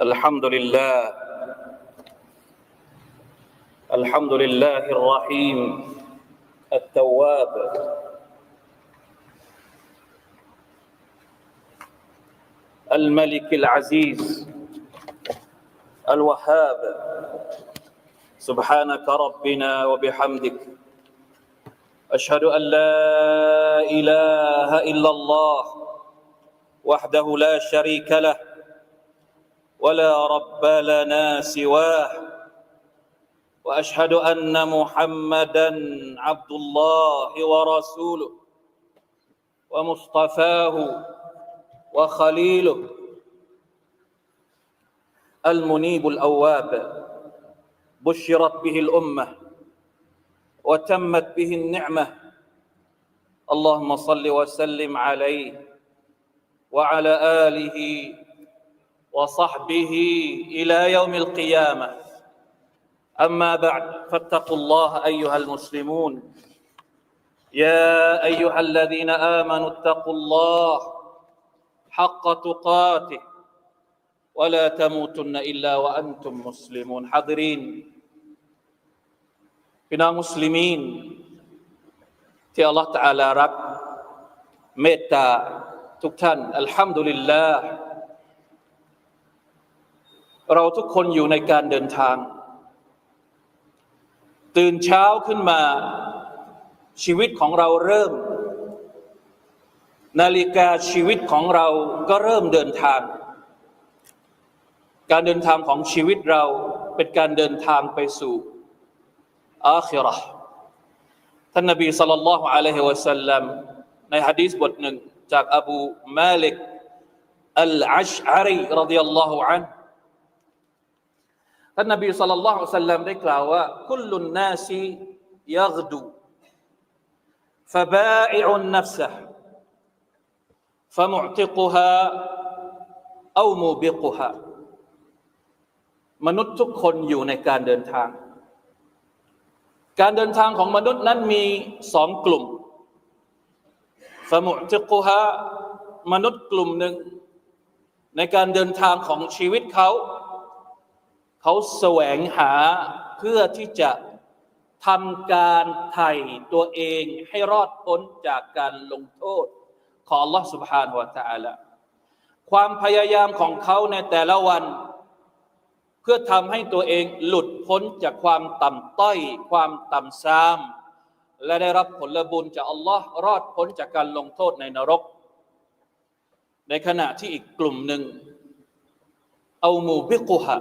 الحمد لله. الحمد لله الرحيم. التواب. الملك العزيز. الوهاب. سبحانك ربنا وبحمدك. أشهد أن لا إله إلا الله وحده لا شريك له ولا رب لنا سواه وأشهد أن محمدا عبد الله ورسوله ومصطفاه وخليله المنيب الأواب بشرت به الأمة وتمت به النعمة. اللهم صل وسلم عليه وعلى آله وصحبه إلى يوم القيامة. أما بعد فاتقوا الله أيها المسلمون. يا أيها الذين آمنوا اتقوا الله حق تقاته ولا تموتن إلا وأنتم مسلمون. حاضرين. พี่น้องมุสลิมีนที่อัลลอฮฺตะอาลารักเมตตาทุกท่านอัลฮัมดุลิลลาห์เราทุกคนอยู่ในการเดินทาง ตื่นเช้าขึ้นมาชีวิตของเราเริ่ม นาฬิกาชีวิตของเราก็เริ่มเดินทาง การเดินทางของชีวิตเราเป็นการเดินทางไปสู่ อาคิเราะห์ท่านนบีสัลลัลลอฮุอะลัยฮิวะสัลลัมในฮะดีษบทหนึ่งจากอบูมาลิกอัลอัชอารีรดิยัลลอฮุอันฮ์ท่านนบีสัลลัลลอฮุอะลัยฮิวะสัลลัมได้กล่าวว่าคุลลุนนาซียักดู فبائع نفسه فمعتقها أو موبقها มนุษย์ทุกคนอยู่ในการเดินทาง การเดินทางของมนุษย์นั้นมีสองกลุ่มสมุติกุฮะมนุษย์กลุ่มหนึ่ง ในการเดินทางของชีวิตเขา เขาแสวงหาเพื่อที่จะทำการไถ่ตัวเองให้รอดพ้นจากการลงโทษ ของ Allah Subhanahu wa Taala ความพยายามของเขาในแต่ละวัน เพื่อทำให้ตัวเองหลุดพ้นจากความต่ำต้อย ความต่ำซาม และได้รับผลบุญจากอัลลอฮ์รอดพ้นจากการลงโทษในนรก ในขณะที่อีกกลุ่มหนึ่งเอามูบิกุฮะ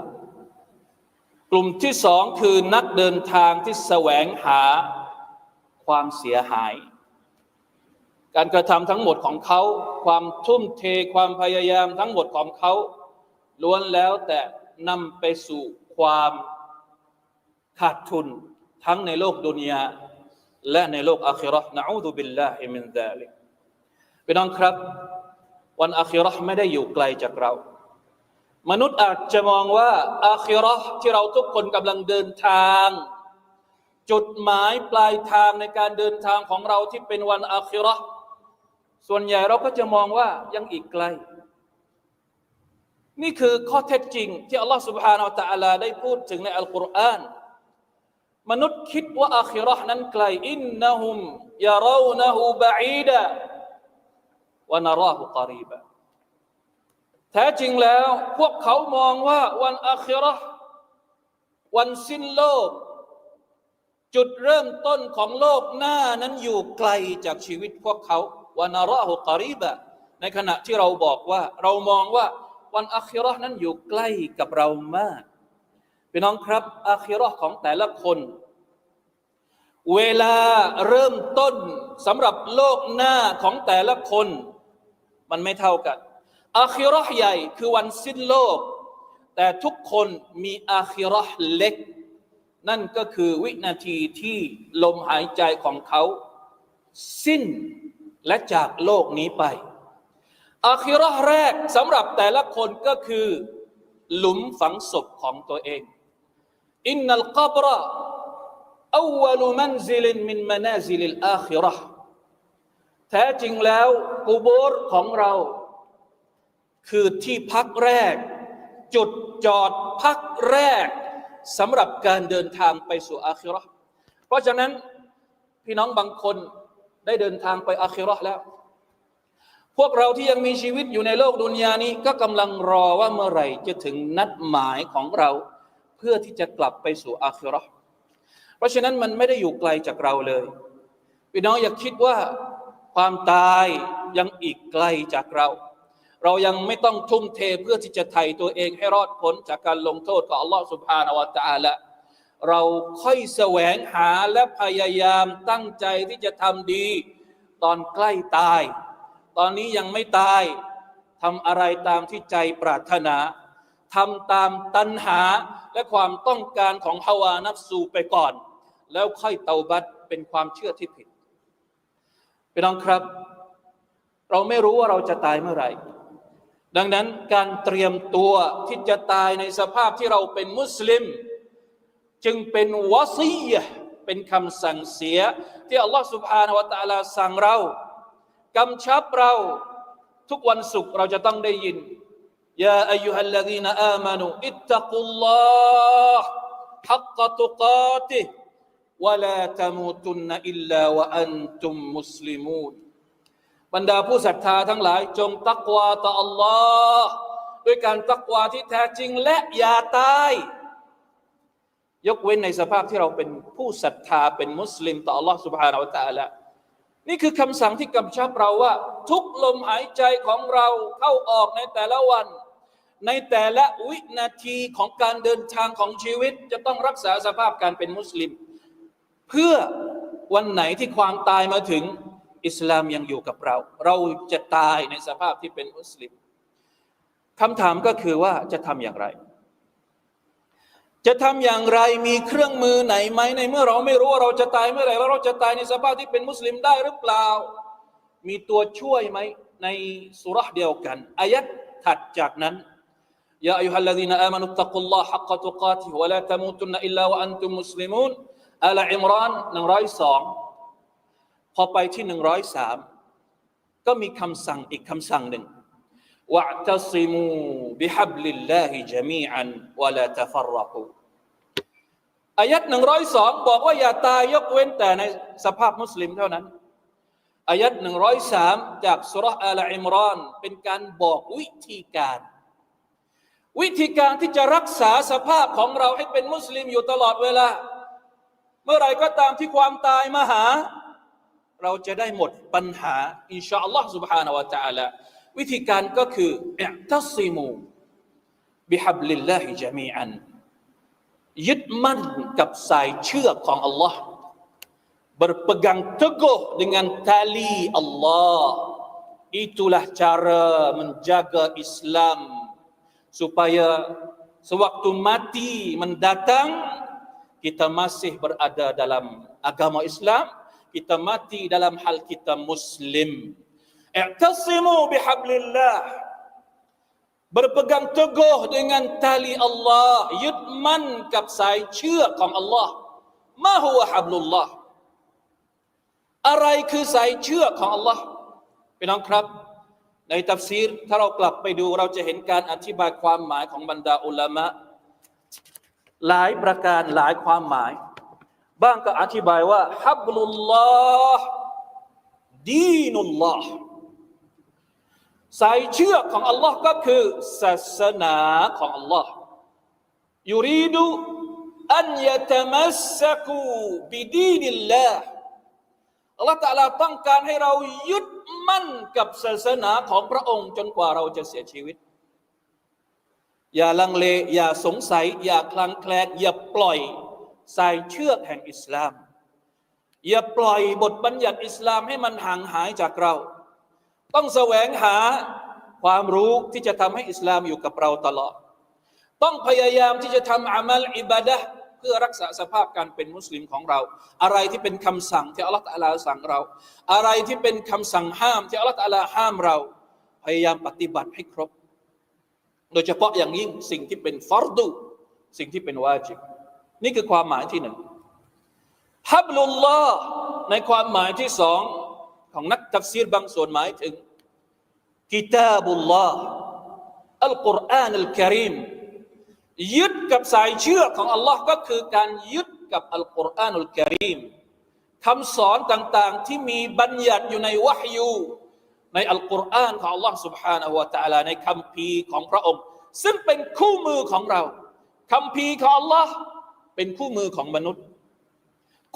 กลุ่มที่สองคือนักเดินทางที่แสวงหาความเสียหาย การกระทำทั้งหมดของเขา ความทุ่มเทความพยายามทั้งหมดของเขาล้วนแล้วแต่ นำไปสู่ความขาดทุนทั้งในโลกดุนยาและในโลกอาคิราะห์นะอูดุบิลลาฮิมินซาลิกพี่น้องครับ วันอาคิราะห์ไม่ได้อยู่ไกลจากเรา มนุษย์อาจจะมองว่าอาคิราะห์ที่เราทุกคนกำลังเดินทาง จุดหมายปลายทางในการเดินทางของเราที่เป็นวันอาคิราะห์ส่วนใหญ่เราก็จะมองว่ายังอีกไกล นี่คือข้อเท็จจริง ที่อัลลอฮฺ سبحانه และ تعالى ได้พูดถึงในอัลกุรอานมนุษย์คิดว่าอาคิเราะห์นั้นไกลอินนะฮุมยารูนะฮูบะอีดะวะนาราหูกอรีบะแท้จริงแล้วพวกเขามองว่าวันอาคิเราะห์วันสิ้นโลก จุดเริ่มต้นของโลกหน้านั้นอยู่ไกลจากชีวิตพวกเขาวานาราหูกอรีบะในขณะที่เราบอกว่า เรามองว่า วันอาคิราห์นั้นอยู่ใกล้กับเรามากพี่น้องครับอาคิราห์ของแต่ละคน เวลาเริ่มต้นสำหรับโลกหน้าของแต่ละคน มันไม่เท่ากันอาคิราห์ใหญ่คือวันสิ้นโลก แต่ทุกคนมีอาคิราห์เล็ก นั่นก็คือวินาทีที่ลมหายใจของเขา สิ้นและจากโลกนี้ไป อาคิราะห์แรกสำหรับแต่ละคนก็คือ หลุมฝังศพของตัวเองอินนัลกับระอวลุมันซิลินมินมานาซิลิลอาคิราะห์แท้จริงแล้วกูโบรของเรา คือที่พักแรก จุดจอดพักแรกสำหรับการเดินทางไปสู่อาคิราะห์เพราะฉะนั้นพี่น้องบางคนได้เดินทางไปอาคิราะห์แล้ว พวกเราที่ยังมีชีวิตอยู่ในโลกดุนยานี้ ก็กำลังรอว่าเมื่อไหร่จะถึงนัดหมายของเรา เพื่อที่จะกลับไปสู่อาคิราะห์เพราะฉะนั้นมันไม่ได้อยู่ไกลจากเราเลยพี่น้องอย่าคิดว่าความตายยังอีกไกลจากเรา เรายังไม่ต้องทุ่มเทเพื่อที่จะไถ่ตัวเองให้รอดพ้นจากการลงโทษของอัลลอฮฺสุบฮานาวะตาละเราค่อยแสวงหาและพยายามตั้งใจที่จะทำดี ตอนใกล้ตาย ตอนนี้ยังไม่ตายทำอะไรตามที่ใจปรารถนาทำตามตัณหาและความต้องการของฮาวานับสูไปก่อน แล้วค่อยเตาบัตเป็นความเชื่อที่ผิดพี่น้องครับ เราไม่รู้ว่าเราจะตายเมื่อไหร่ ดังนั้นการเตรียมตัวที่จะตายในสภาพที่เราเป็นมุสลิม จึงเป็นวาซีเป็นคำสั่งเสีย ที่อัลลอฮฺสุบฮานาวะตะลาสั่งเรา กำชับเราทุกวันศุกร์เราจะต้องได้ยินยาอายุฮัลลดีนอามานุอิตตะกุลลอฮ์ฮักกะตุกาติวะลาตะมูตุนอิลลาวะอันตุมมุสลิมูน บรรดาผู้ศรัทธาทั้งหลาย จงตักวาต่ออัลลอฮ์ด้วยการตักวาที่แท้จริงและอย่าตาย ยกเว้นในสภาพที่เราเป็นผู้ศรัทธาเป็นมุสลิมต่ออัลลอฮ์ سبحانه และ تعالى นี่คือคำสั่งที่กำชับเราว่า ทุกลมหายใจของเราเข้าออกในแต่ละวัน ในแต่ละวินาทีของการเดินทางของชีวิต จะต้องรักษาสภาพการเป็นมุสลิม เพื่อวันไหนที่ความตายมาถึงอิสลามยังอยู่กับเรา เราจะตายในสภาพที่เป็นมุสลิมคำถามก็คือว่าจะทำอย่างไร จะทำอย่างไรมีเครื่องมือไหนไหมในเมื่อเราไม่รู้ว่าเราจะตายเมื่อไหร่แล้วเราจะตายในสภาพที่เป็นมุสลิมได้หรือเปล่า มีตัวช่วยไหมในสุราเดียวกันอายัดถัดจากนั้นยาอายุฮัลลดีนอามานุตตะกุลลอฮ์ฮักกะตุกาติวะลาตะมูตุนอิลลาวะอันตุมมุสลิมูนอัลอิมรานหนึ่งร้อยสองพอไปที่หนึ่งร้อยสามก็มีคำสั่งอีกคำสั่งหนึ่ง واعتصموا بحبل الله جميعا ولا تفرقوا อายัดหนึ่งร้อยสองบอกว่าอย่าตายยกเว้นแต่ในสภาพมุสลิมเท่านั้น อายัดหนึ่งร้อยสามจากสุรษอัลอิมรอนเป็นการบอกวิธีการ วิธีการที่จะรักษาสภาพของเราให้เป็นมุสลิมอยู่ตลอดเวลา เมื่อไรก็ตามที่ความตายมาหา เราจะได้หมดปัญหา อินชาอัลลอฮ์ سبحانه และ تعالى วิธีการก็คืออิตัซิมูบิฮับลิลลาฮิจามีอันยึดมั่นกับสายเชือกของ Allah berpegang teguh dengan tali Allah itulah cara menjaga Islam supaya sewaktu mati mendatang kita masih berada dalam agama Islam kita mati dalam hal kita muslim I'tasimu bihablillah berpegang teguh dengan tali Allah ยึดมั่นกับสายเชือกของ Allah มาหัวฮับลุลลอฮ์อะไรคือสายเชือกของ Allah พี่น้องครับ ในตัฟซีรถ้าเรากลับไปดูเราจะเห็นการอธิบายความหมายของบรรดาอุลามะ หลายประการหลายความหมาย บ้างก็อธิบายว่าฮับลุลลอฮ์ดีนุลลอฮ์ สายเชือกของ Allah ก็คือศาสนาของ Allah ยูรีดูอันยตมัสสกูบิดีนิลลาห์อัลลอฮฺตะลาต้องการให้เรายึดมั่นกับศาสนาของพระองค์จนกว่าเราจะเสียชีวิต อย่าลังเล อย่าสงสัย อย่าคลางแคลงอย่าปล่อยสายเชือกแห่งอิสลาม อย่าปล่อยบทบัญญัติอิสลามให้มันห่างหายจากเรา ต้องแสวงหาความรู้ที่จะทำให้อิสลามอยู่กับเราตลอด ต้องพยายามที่จะทำอามัลอิบาดะห์เพื่อรักษาสภาพการเป็นมุสลิมของเรา อะไรที่เป็นคำสั่งที่อัลลอฮฺตะลาสั่งเรา อะไรที่เป็นคำสั่งห้ามที่อัลลอฮฺตะลาห้ามเรา พยายามปฏิบัติให้ครบ โดยเฉพาะอย่างยิ่งสิ่งที่เป็นฟารดูสิ่งที่เป็นวาจิบนี่คือความหมายที่หนึ่งฮับลุลลอฮ์ในความหมายที่สอง ของนักตัฟซีรบางส่วนหมายถึงกิตาบุลลอฮ์อัลกุรอานอัลกิริมยึดกับสายเชื่อของอัลลอฮ์ก็คือการยึดกับอัลกุรอานอัลกิริมคำสอนต่างๆ ที่มีบัญญัติอยู่ในวะฮยูในอัลกุรอานของอัลลอฮ์ سبحانه และ تعالى ในคำพีของพระองค์ ซึ่งเป็นคู่มือของเราคำพีของอัลลอฮ์เป็นคู่มือของมนุษย์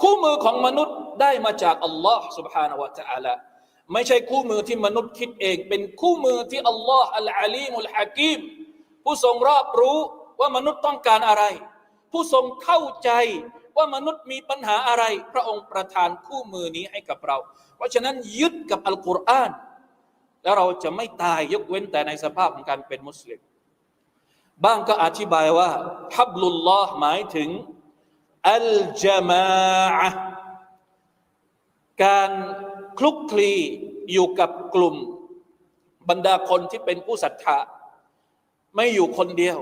คู่มือของมนุษย์ได้มาจากอัลลอฮ์ سبحانه และ تعالى ไม่ใช่คู่มือที่มนุษย์คิดเอง เป็นคู่มือที่อัลลอฮ์อัลอาลีมุลฮะกีมผู้ทรงรอบรู้ว่ามนุษย์ต้องการอะไร ผู้ทรงเข้าใจว่ามนุษย์มีปัญหาอะไร พระองค์ประทานคู่มือนี้ให้กับเรา เพราะฉะนั้นยึดกับอัลกุรอานแล้วเราจะไม่ตายยกเว้นแต่ในสภาพของการเป็นมุสลิมบ้างก็อธิบายว่าฮับลุลลอฮ์หมายถึง อัลจามาอะการคลุกคลีอยู่กับกลุ่ม บรรดาคนที่เป็นผู้ศรัทธาไม่อยู่คนเดียว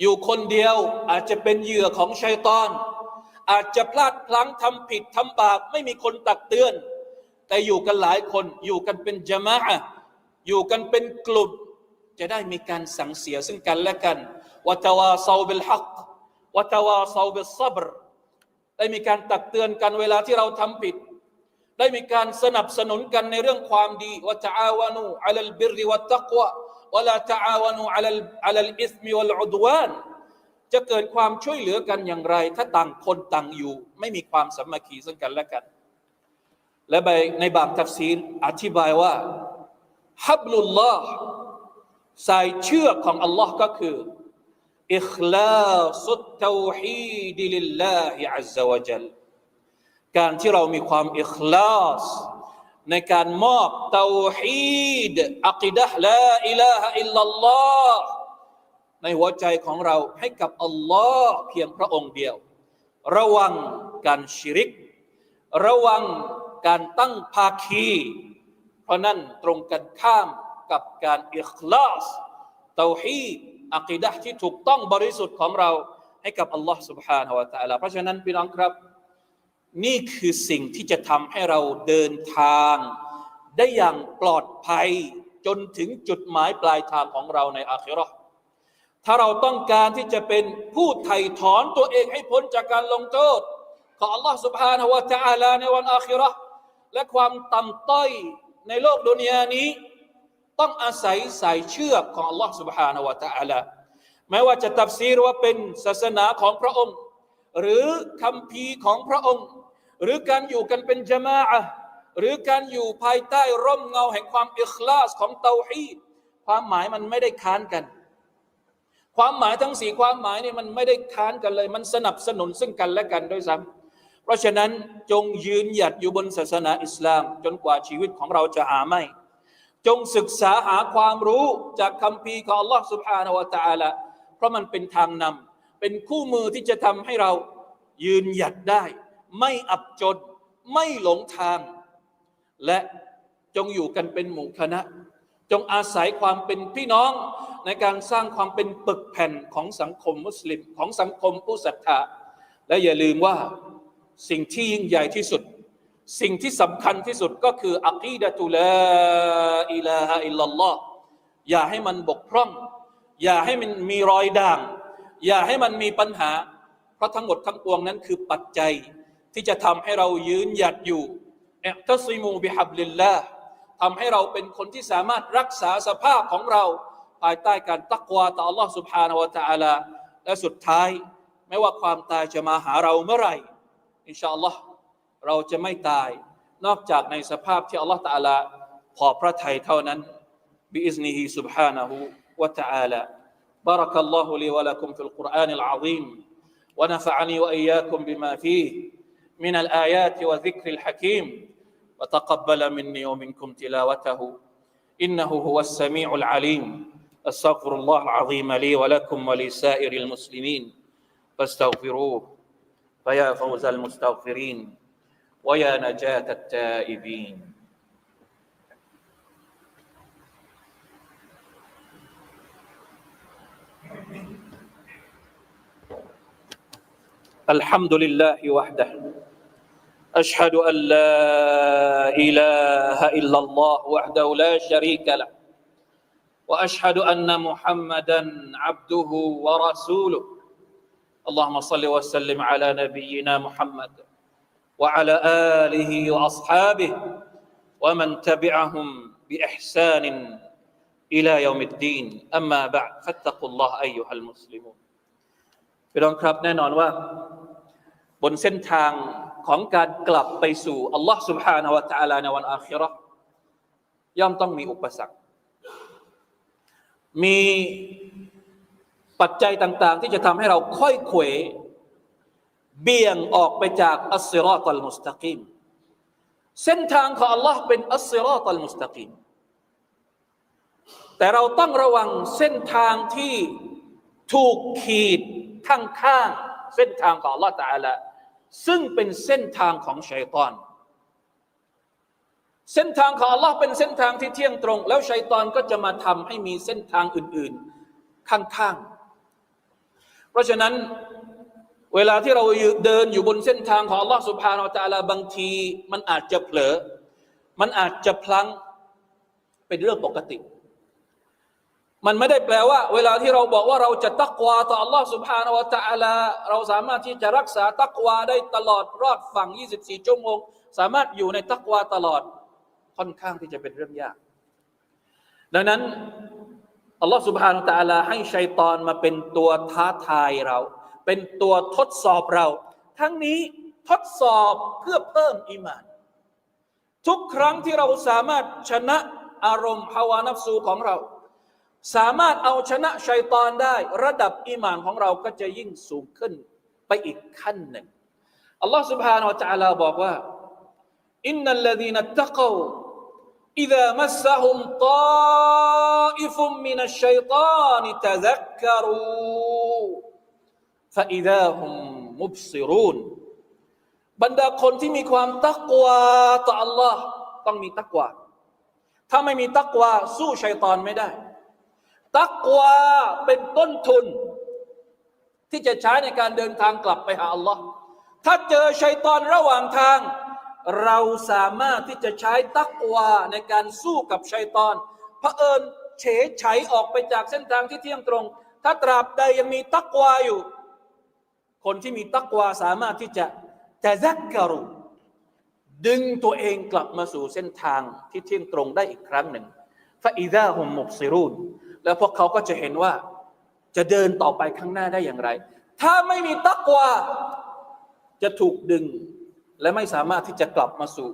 อยู่คนเดียวอาจจะเป็นเหยื่อของชัยตอน อาจจะพลาดพลั้งทำผิดทำบาปไม่มีคนตักเตือน แต่อยู่กันหลายคนอยู่กันเป็นจามะอยู่กันเป็นกลุ่ม จะได้มีการสั่งเสียซึ่งกันและกันวะตวาซาบิลฮัก วะตวาซาบิลซับรได้มีการตักเตือนกันเวลาที่เราทำผิด ได้มีการสนับสนุนกันในเรื่องความดีวะตะอาวานูอัลลบิริวัตตักวะวะลาตาวานูอัลลอัลลอิสมิวัลอุดวานจะเกิดความช่วยเหลือกันอย่างไร ถ้าต่างคนต่างอยู่ ไม่มีความสามัคคีซึ่งกันและกัน และในบางทัฟซีรอธิบายว่าฮับลุลลอฮ์สายเชื่อของอัลลอฮ์ก็คือ อิคลาสุตเตาฮีดลิลลาฮิอัลลอฮฺจัลการที่เรามีความอิคลาสในการมอบเตาฮีดอักิดะลาอิลาฮะอิลลัลลอฮ์ในหัวใจของเราให้กับอัลลอฮ์เพียงพระองค์เดียว ระวังการชิริก ระวังการตั้งภาคี เพราะนั่นตรงกันข้ามกับการอิคลาสเตาฮีด อักิดะที่ถูกต้องบริสุทธิ์ของเราให้กับอัลลอฮ์ سبحانه และ تعالى เพราะฉะนั้นพี่น้องครับ นี่คือสิ่งที่จะทำให้เราเดินทาง ได้อย่างปลอดภัยจนถึงจุดหมายปลายทางของเราในอาคิเราะห์ถ้าเราต้องการที่จะเป็นผู้ไถ่ถอนตัวเองให้พ้นจากการลงโทษของอัลลอฮ์ سبحانه และ تعالى ในวันอาคิเราะห์และความต่ำต้อยในโลกดุนยานี้ ต้องอาศัยสายเชือกของอัลลอฮ์ سبحانه และ تعالى แม้ว่าจะตัฟซีรว่าเป็นศาสนาของพระองค์ หรือคำพีของพระองค์ หรือการอยู่กันเป็นจามาอะหรือการอยู่ภายใต้ร่มเงาแห่งความอิคลาสของเตาฮีดความหมายมันไม่ได้ค้านกัน ความหมายทั้งสี่ความหมายนี่มันไม่ได้ค้านกันเลย มันสนับสนุนซึ่งกันและกันด้วยซ้ำเพราะฉะนั้นจงยืนหยัดอยู่บนศาสนาอิสลาม จนกว่าชีวิตของเราจะหาไม่ จงศึกษาหาความรู้จากคำพีของ Allah سبحانه และ تعالى เพราะมันเป็นทางนำเป็นคู่มือที่จะทำให้เรายืนหยัดได้ ไม่อับจน ไม่หลงทาง และจงอยู่กันเป็นหมู่คณะ จงอาศัยความเป็นพี่น้องในการสร้างความเป็นปึกแผ่นของสังคมมุสลิมของสังคมผู้ศรัทธา และอย่าลืมว่าสิ่งที่ยิ่งใหญ่ที่สุด สิ่งที่สำคัญที่สุดก็คืออักีดะตุลาอิลาฮะอิลลัลลอฮ์อย่าให้มันบกพร่อง อย่าให้มันมีรอยด่าง อย่าให้มันมีปัญหา เพราะทั้งหมดทั้งปวงนั้นคือปัจจัย ที่จะทำให้เรายืนหยัดอยู่เอตัซิมูบิฮับลิลลาห์ทำให้เราเป็นคนที่สามารถรักษาสภาพของเรา ภายใต้การตักวาต่อ Allah سبحانه และ تعالى และสุดท้าย ไม่ว่าความตายจะมาหาเราเมื่อไหร่ อินชาอัลลอฮ์ เราจะไม่ตาย นอกจากในสภาพที่ Allah تعالى พอพระทัยเท่านั้น بإذنه سبحانه وتعالى بارك الله لي ولكم في القرآن العظيم ونفعني وإياكم بما فيه من الآيات والذكر الحكيم وتقبل مني ومنكم تلاوته إنه هو السميع العليم أستغفر الله العظيم لي ولكم ولسائر المسلمين فاستغفروه فيا فوز المستغفرين ويا نجاة التائبين. الحمد لله وحده. أشهد أن لا إله إلا الله وحده لا شريك له. وأشهد أن محمدا عبده ورسوله. اللهم صل وسلم على نبينا محمد. وعلى آله وأصحابه ومن تبعهم بإحسان إلى يوم الدين أما بعد فاتقوا الله أيها المسلمون พี่น้องครับแน่นอนว่า บนเส้นทางของการกลับไปสู่อัลลอฮ์ سبحانه และ تعالى ในวันอาคิเราะห์ย่อมต้องมีอุปสรรค มีปัจจัยต่าง ๆ ที่จะทำให้เราค่อยเขว เบี่ยงออกไปจากอัสซิรอตัลมุสตะกีมเส้นทางของอัลลอฮ์เป็นอัสซิรอตัลมุสตะกีมแต่เราต้องระวังเส้นทางที่ถูกขีดข้างๆเส้นทางของอัลลอฮ์ตะอาลาซึ่งเป็นเส้นทางของชัยตอน เส้นทางของอัลลอฮ์เป็นเส้นทางที่เที่ยงตรง แล้วชัยตอนก็จะมาทำให้มีเส้นทางอื่น ๆ ข้างๆ เพราะฉะนั้น เวลาที่เราเดินอยู่บนเส้นทางของอัลลอฮ์สุบฮานาอัลตะอาลาบางที มันอาจจะเผลอ มันอาจจะพลังเป็นเรื่องปกติ มันไม่ได้แปลว่า เวลาที่เราบอกว่าเราจะตักวาต่ออัลลอฮ์สุบฮานาอัลตะอาลาเราสามารถที่จะรักษาตักวาได้ตลอดรอดฝั่ง 24 ชั่วโมง สามารถอยู่ในตักวาตลอดค่อนข้างที่จะเป็นเรื่องยาก ดังนั้นอัลลอฮ์สุบฮานาอัลตะอาลาให้ชัยตอนมาเป็นตัวท้าทายเรา เป็นตัวทดสอบเรา ทั้งนี้ทดสอบเพื่อเพิ่มอีมาน ทุกครั้งที่เราสามารถชนะอารมณ์ภาวานับสูของเรา สามารถเอาชนะชัยตอนได้ ระดับอีมานของเราก็จะยิ่งสูงขึ้นไปอีกขั้นหนึ่งอัลลอฮ์ سبحانه และ تعالى บอกว่าอินนัลลดีนัตตะกว إذا مسهم طائف من الشيطان تذكروا ฟาอิดาฮุมมุบซิรูนบรรดาคนที่มีความตักวาต่อ Allah ต้องมีตักวาถ้าไม่มีตักวาสู้ชัยตอนไม่ได้ ตักวาเป็นต้นทุน ที่จะใช้ในการเดินทางกลับไปหา Allah ถ้าเจอชัยตอนระหว่างทาง เราสามารถที่จะใช้ตักวาในการสู้กับชัยตอนพระเอิญเฉยไฉออกไปจากเส้นทางที่เที่ยงตรง ถ้าตราบใดยังมีตักวาอยู่ คนที่มีตักวาสามารถที่จะจะซักกรุดึงตัวเองกลับมาสู่เส้นทางที่เที่ยงตรงได้อีกครั้งหนึ่งฟาอิดาฮุมมุบซิรูนแล้วพวกเขาก็จะเห็นว่าจะเดินต่อไปข้างหน้าได้อย่างไร ถ้าไม่มีตักวาจะถูกดึงและไม่สามารถที่จะกลับมาสู่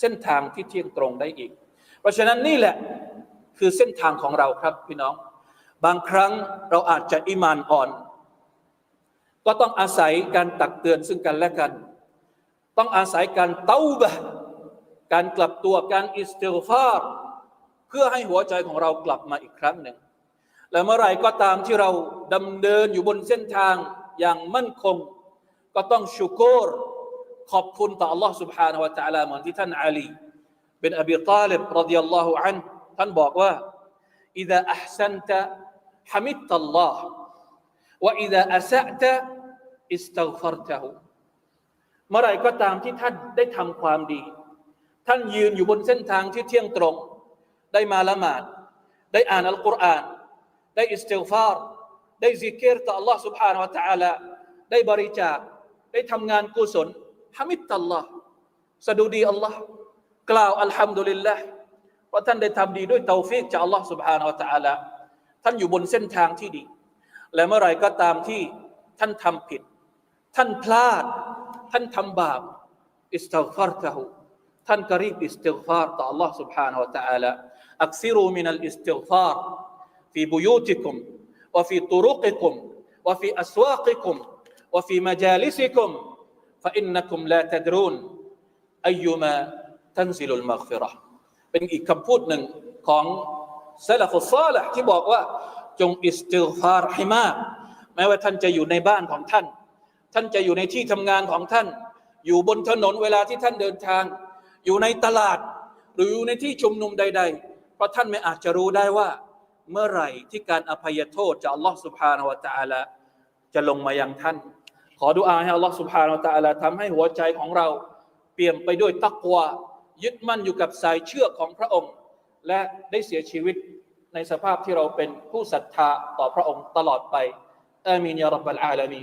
เส้นทางที่เที่ยงตรงได้อีก เพราะฉะนั้นนี่แหละคือเส้นทางของเราครับพี่น้อง บางครั้งเราอาจจะอิมานอ่อน ก็ต้องอาศัยการตักเตือนซึ่งกันและกัน ต้องอาศัยการเต้าบะการกลับตัวการอิสติลฟาร์เพื่อให้หัวใจของเรากลับมาอีกครั้งหนึ่ง และเมื่อไหร่ก็ตามที่เราดำเนินอยู่บนเส้นทางอย่างมั่นคง ก็ต้องชุกรขอบคุณต่อ Allah سبحانه และ تعالى เหมือนที่ท่านอาลีเป็นอบีตาลิบรดิยัลลอฮุอันท่านบอกว่า إذا أحسنت حمدت الله وإذا أسأت استغفرته เมื่อไรก็ตามที่ท่านได้ทำความดี ท่านยืนอยู่บนเส้นทางที่เที่ยงตรง ได้มาละหมาด ได้อ่านอัลกุรอาน ได้อิสติฆฟาร์ได้ซิกเกตต่อ Allah سبحانه และ تعالى ได้บริจาค ได้ทำงานกุศลฮามิดตัลลอฮ์สดุดีอัลลอฮ์กล่าวอัลฮัมดุลิลละเพราะท่านได้ทำดีด้วยเตาฟิกจากอัลลอฮ์ سبحانه และ تعالى ท่านอยู่บนเส้นทางที่ดี และเมื่อไรก็ตามที่ท่านทำผิด ท่านพลาด ท่านทำบาปอิสติฆฟาร์ตะฮูท่านก็รีบอิสติฆฟาร์ต่อ Allah سبحانه และ تعالى อักซิรูมินัลอิสติฆฟาร์ في بيوتكم وفي طرقكم وفي أسواقكم وفي مجالسكم فإنكم لا تدرون أيما تنزل المغفرة เป็นอีกคำพูดหนึ่งของซาลฟุซาลห์ที่บอกว่า จงอิสติฆฟาร์ให้มากแม้ว่าท่านจะอยู่ในบ้านของท่าน ท่านจะอยู่ในที่ทำงานของท่าน อยู่บนถนนเวลาที่ท่านเดินทาง อยู่ในตลาด หรืออยู่ในที่ชุมนุมใด ๆ เพราะท่านไม่อาจจะรู้ได้ว่า เมื่อไหร่ที่การอภัยโทษจากอัลลอฮ์สุบฮานาวะตะอาลาจะลงมายังท่าน ขอดุอาให้อัลลอฮ์สุบฮานาวะตะอาละทำให้หัวใจของเรา เปลี่ยนไปด้วยตักวายึดมั่นอยู่กับสายเชือกของพระองค์ และได้เสียชีวิตในสภาพที่เราเป็นผู้ศรัทธาต่อพระองค์ตลอดไปอามีนยาบับบลอาลามี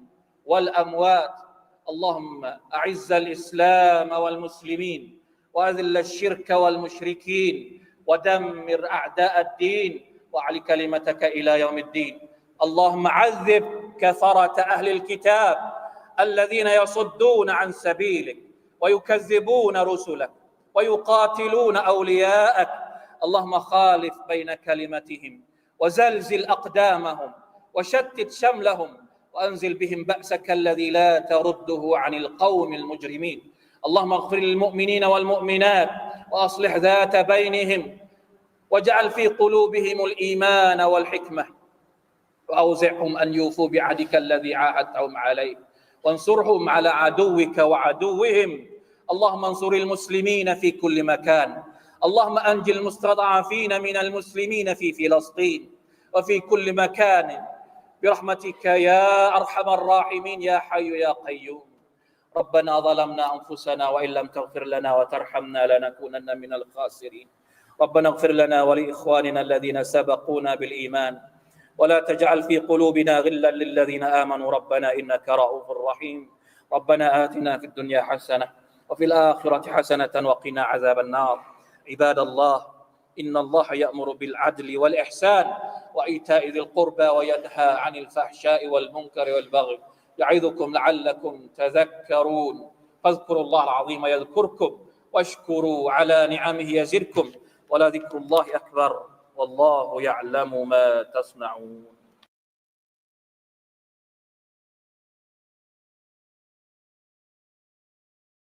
والأموات. اللهم أعز الإسلام والمسلمين وأذل الشرك والمشركين ودمر أعداء الدين وأعل كلمتك إلى يوم الدين. اللهم عذب كفرة أهل الكتاب الذين يصدون عن سبيلك ويكذبون رسلك ويقاتلون أولياءك. اللهم خالف بين كلمتهم وزلزل أقدامهم وشتت شملهم وأنزل بهم بأسك الذي لا ترده عن القوم المجرمين. اللهم اغفر للمؤمنين والمؤمنات وأصلح ذات بينهم واجعل في قلوبهم الإيمان والحكمة. وأوزعهم أن يوفوا بعهدك الذي عاهدتهم عليه. وانصرهم على عدوك وعدوهم. اللهم انصر المسلمين في كل مكان. اللهم أنج المستضعفين من المسلمين في فلسطين. وفي كل مكان. برحمتك يا أرحم الراحمين يا حي يا قيوم. ربنا ظلمنا أنفسنا وإن لم تغفر لنا وترحمنا لنكونن من الخاسرين. ربنا اغفر لنا ولإخواننا الذين سبقونا بالإيمان. ولا تجعل في قلوبنا غلا للذين آمنوا. ربنا إنك رؤوف رحيم. ربنا آتنا في الدنيا حسنة وفي الآخرة حسنة وقنا عذاب النار. عباد الله إن الله يأمر بالعدل والإحسان وإيتاء ذي القربى وينهى عن الفحشاء والمنكر والبغي يعظكم لعلكم تذكرون. فاذكروا الله العظيم يذكركم واشكروا على نعمه يزدكم. ولذكر الله أكبر. والله يعلم ما تصنعون.